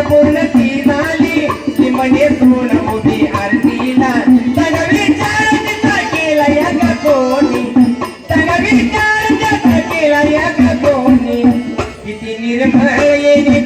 पूर्ण ती झाली ती म्हणे सोन उभी आरतीला तग विचार त्याचा केला या का कोणी तग विचार त्याचा केला या का कोणी किती निर्भय